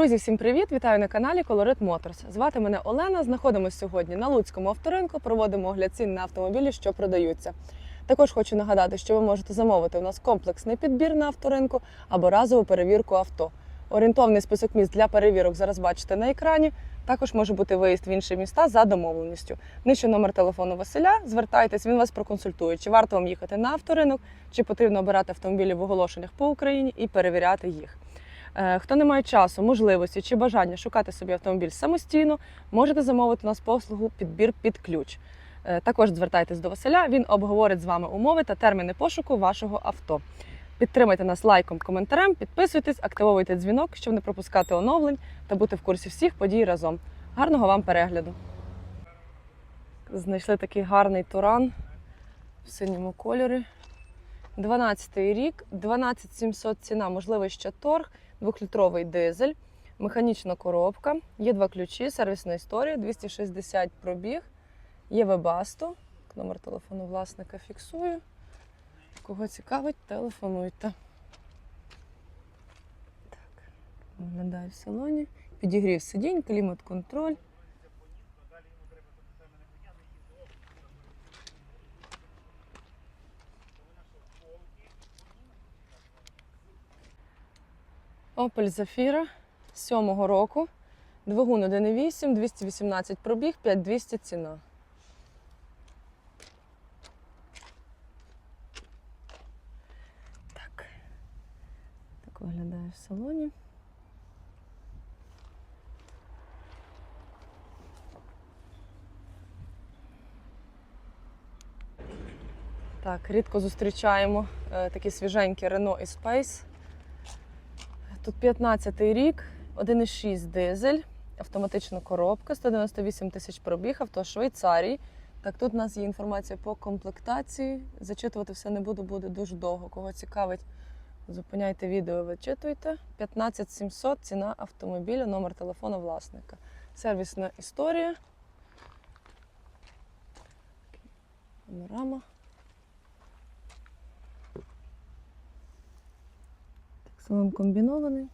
Друзі, всім привіт! Вітаю на каналі Colorit Motors. Звати мене Олена. Знаходимося сьогодні на Луцькому авторинку. Проводимо огляд цін на автомобілі, що продаються. Також хочу нагадати, що ви можете замовити у нас комплексний підбір на авторинку або разову перевірку авто. Орієнтовний список міст для перевірок зараз бачите на екрані. Також може бути виїзд в інші міста за домовленістю. Нижче номер телефону Василя. Звертайтесь, він вас проконсультує, чи варто вам їхати на авторинок, чи потрібно обирати автомобілі в оголошеннях по Україні і перевіряти їх. Е, Хто не має часу, можливості чи бажання шукати собі автомобіль самостійно, можете замовити у нас послугу підбір під ключ. Е, Також звертайтесь до Василя, він обговорить з вами умови та терміни пошуку вашого авто. Підтримайте нас лайком, коментарем, підписуйтесь, активовуйте дзвінок, щоб не пропускати оновлень та бути в курсі всіх подій разом. Гарного вам перегляду! Знайшли такий гарний туран в синьому кольорі. 12-й рік, 12700 ціна, можливий ще торг, двохлітровий дизель, механічна коробка, є два ключі, сервісна історія, 260 пробіг, є вебасту. Номер телефону власника фіксую. Кого цікавить, телефонуйте. Так, надалі в салоні. Підігрів сидінь, клімат-контроль. Opel Zafira 7-го року. Двигун 1.8, 218 пробіг, 5200 ціна. Так. Так виглядає в салоні. Так, рідко зустрічаємо е, такі свіженькі Renault і Space. Тут 15-й рік, 1,6 дизель, автоматична коробка, 198 тисяч пробіг, авто Швейцарії. Так, тут у нас є інформація по комплектації. Зачитувати все не буду, буде дуже довго. Кого цікавить, зупиняйте відео, вичитуйте. 15 700 ціна автомобіля, номер телефону власника. Сервісна історія. Панорама. Салон комбінований.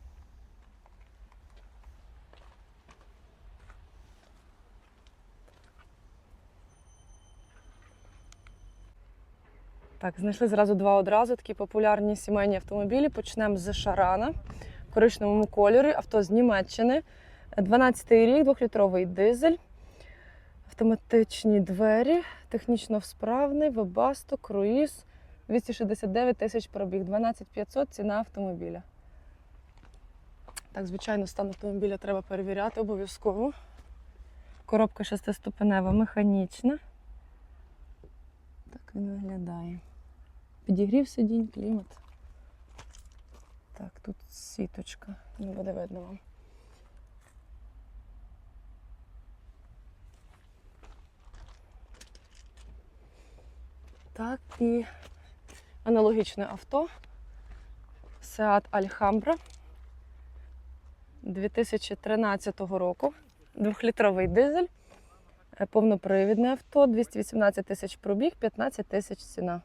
Так, знайшли зразу два одразу такі популярні сімейні автомобілі. Почнемо з Шарана в коричневому кольорі. Авто з Німеччини. 12-й рік, двохлітровий дизель, автоматичні двері, технічно справний, вебасто, круїз, 269 тисяч пробіг, 12500 ціна автомобіля. Так, звичайно, стан автомобіля треба перевіряти обов'язково. Коробка шестиступенева, механічна. Так він виглядає. Підігрів сидінь, клімат. Так, тут сіточка. Не буде видно вам. Так, і аналогічне авто. Seat Alhambra 2013 року. Двохлітровий дизель. Е, Повнопривідне авто, 218 тисяч пробіг, 15 тисяч ціна.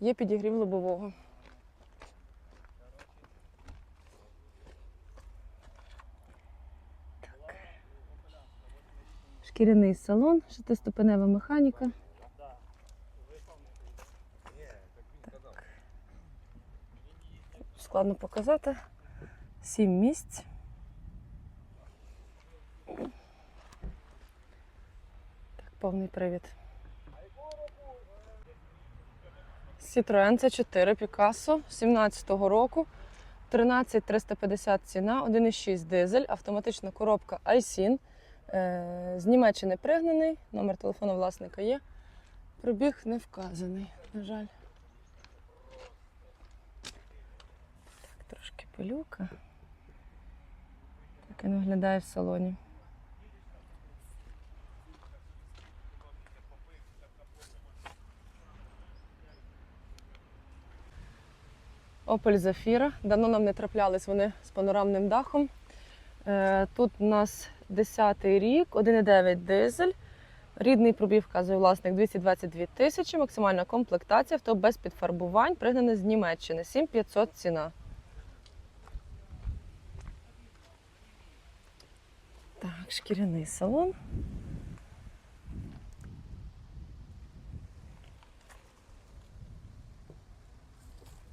Є підігрів лобового. Шкіряний салон, шестиступенева механіка. Складно показати. Сім місць. Повний привід. Citroen C4 Picasso 17-го року. 13 350 ціна, 1,6 дизель, автоматична коробка iSIN. Е, З Німеччини пригнаний, номер телефону власника є. Пробіг не вказаний, на жаль. Так, трошки пилюка. Так він виглядає в салоні. Opel Zafira. Давно нам не траплялись вони з панорамним дахом. Е, Тут у нас 10-й рік, 1,9 дизель. Рідний пробіг вказує власник 222 тисячі, максимальна комплектація, авто без підфарбувань, пригнане з Німеччини. 7500 ціна. Так, шкіряний салон.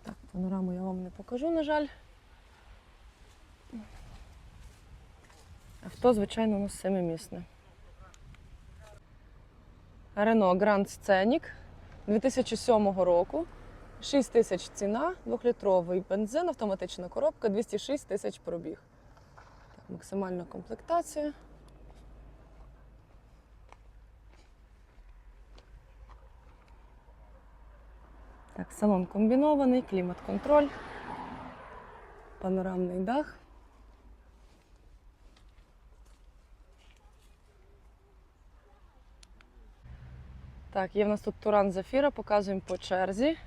Так, панораму я вам не покажу, на жаль. Авто, звичайно, у нас семимісне. Renault Grand Scenic 2007 року. 6 тисяч ціна, 2-літровий бензин, автоматична коробка, 206 тисяч пробіг. Так, максимальна комплектація. Салон комбінований, клімат-контроль, панорамний дах. Так, є в нас тут Туран Зафіра, показуємо по черзі.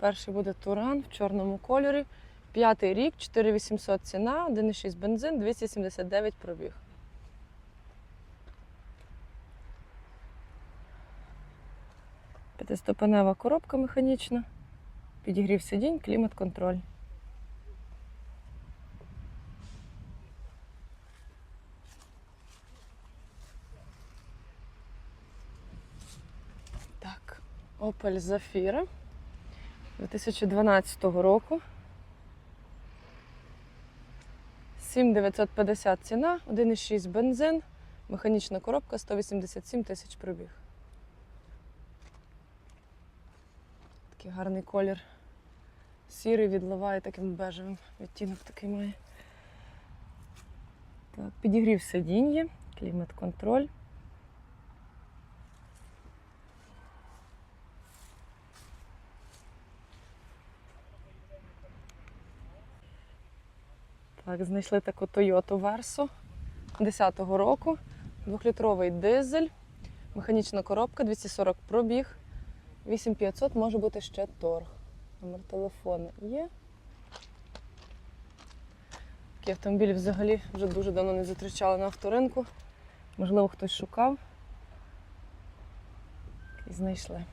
Перший буде Туран в чорному кольорі. П'ятий рік, 4800 ціна, 1,6 бензин, 279 пробіг. П'ятиступенева коробка механічна, підігрів сидінь, клімат-контроль. Так, Opel Zafira 2012 року. 7950 ціна, 1,6 бензин, механічна коробка, 187 тисяч пробіг. Такий гарний колір. Сірий відливає таким бежевим. Відтінок такий має. Так, підігрів сидіння, клімат-контроль. Так, знайшли таку Toyota Verso 10-го року. Двохлітровий дизель, механічна коробка, 240 пробіг, 8500 може бути ще торг. Номер телефону є. Такий автомобіль взагалі вже дуже давно не зустрічали на авторинку. Можливо, хтось шукав і знайшли.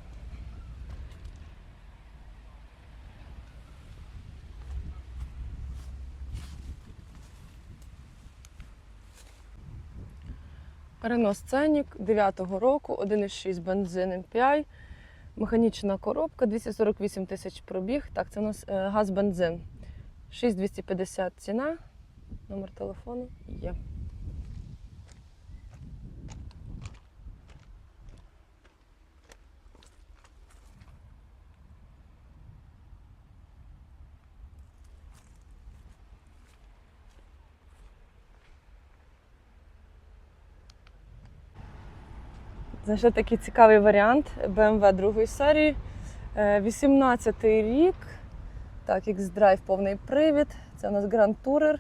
Renault Scenic 9-го року, 1,6 бензин MPI, механічна коробка, 248 тисяч пробіг. Так, це у нас е, газ-бензин. 6250 ціна. Номер телефону є. Знайшли такий цікавий варіант BMW другої серії. 18 й рік. Так, X-Drive повний привід. Це у нас Grand Tourer.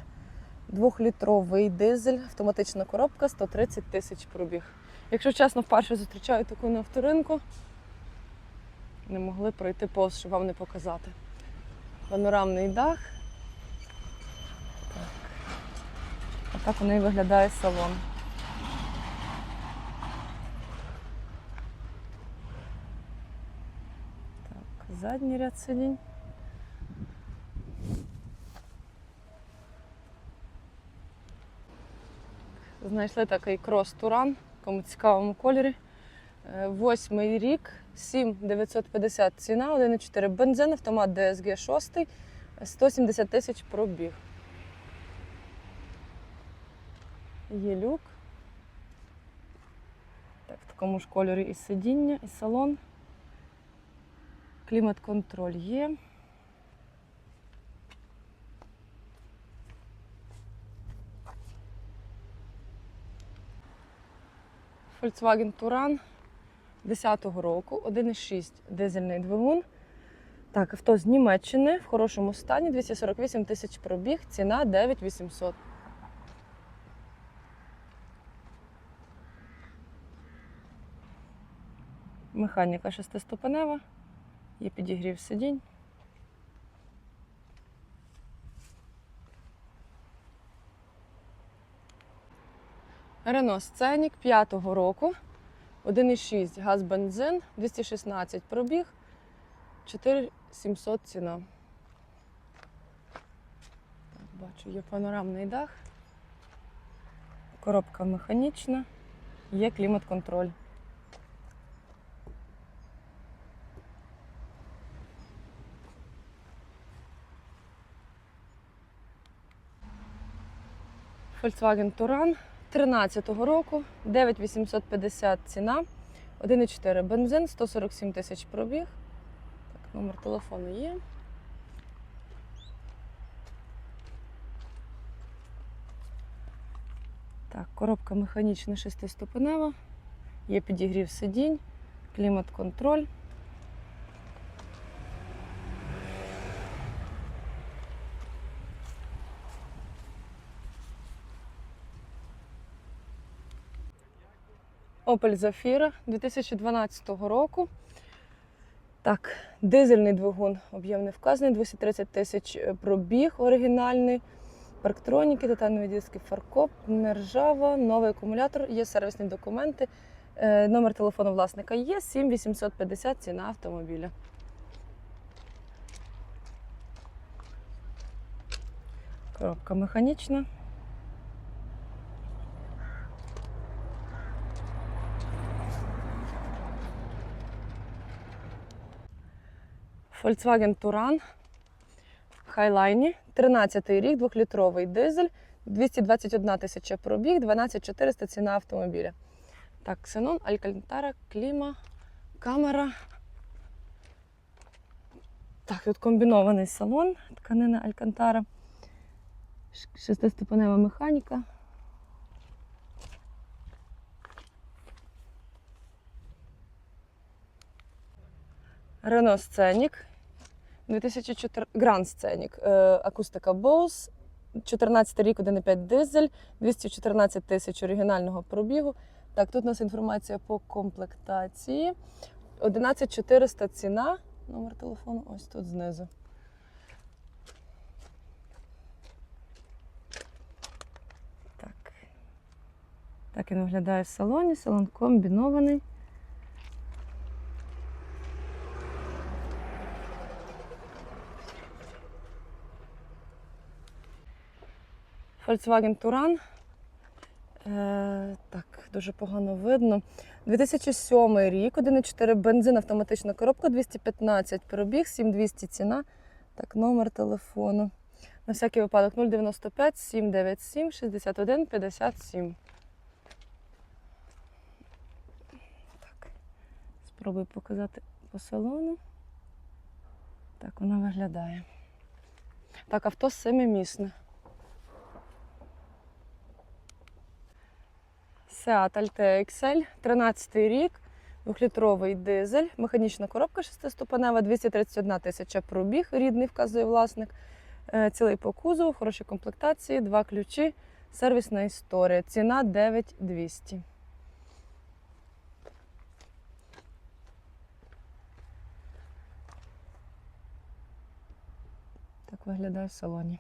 Двохлітровий дизель, автоматична коробка, 130 тисяч пробіг. Якщо чесно, вперше зустрічаю таку на авторинку. Не могли пройти повз, щоб вам не показати. Панорамний дах. Так. А так воно і виглядає салон. Так, задній ряд сидінь. Знайшли такий крос-туран, в такому цікавому кольорі. Е, Восьмий рік, 7950 ціна, 1,4 бензин, автомат DSG 6, 170 тисяч пробіг. Є люк. Так, в такому ж кольорі і сидіння, і салон. Клімат-контроль є. Volkswagen Touran 10-го року, 1,6 дизельний двигун. Так, авто з Німеччини в хорошому стані, 248 тисяч пробіг, ціна 9800. Механіка шестиступенева, є підігрів сидінь. Renault Scenic 5-го року, 1,6 газ-бензин, 216 пробіг, 4700 ціна. Так, бачу, є панорамний дах. Коробка механічна, є клімат-контроль. Volkswagen Touran 13-го року, 9850 ціна, 1,4 бензин, 147 тисяч пробіг. Так, номер телефону є. Так, коробка механічна шестиступенева, є підігрів сидінь, клімат-контроль. Opel Zafira 2012 року. Так, дизельний двигун об'єм не вказаний, 230 тисяч пробіг оригінальний. Парктроніки, титанові диски, фаркоп, нержава, новий акумулятор, є сервісні документи. Е, Номер телефону власника є 7850 ціна автомобіля. Коробка механічна. Volkswagen Touran в Хайлайні, 13 рік, 2-літровий дизель, 221 тисяча пробіг, 12400 ціна автомобіля. Так, ксенон, алькантара, кліма, камера. Так, тут комбінований салон, тканина алькантара, шестиступенева механіка. Renault Scenic 2004 Grand Scenic, е, акустика Bose, 14 рік, 1,5 дизель, 214 тисяч оригінального пробігу. Так, тут у нас інформація по комплектації. 11400 ціна. Номер телефону ось тут знизу. Так. Так він виглядає в салоні. Салон комбінований. Volkswagen Touran. Е, так, дуже погано видно. 2007 рік, 1,4 бензин, автоматична коробка, 215 пробіг, 7200 ціна. Так, номер телефону. На всякий випадок 095 797 61 57. Так, спробую показати по салону. Так, вона виглядає. Так, авто семимісне. Seat Altea XL, 13 рік, 2-літровий дизель, механічна коробка шестиступенева, 231 тисяча пробіг, рідний вказує власник. Е, Цілий по кузову, хороші комплектації, два ключі, сервісна історія. Ціна 9200. Так виглядає в салоні.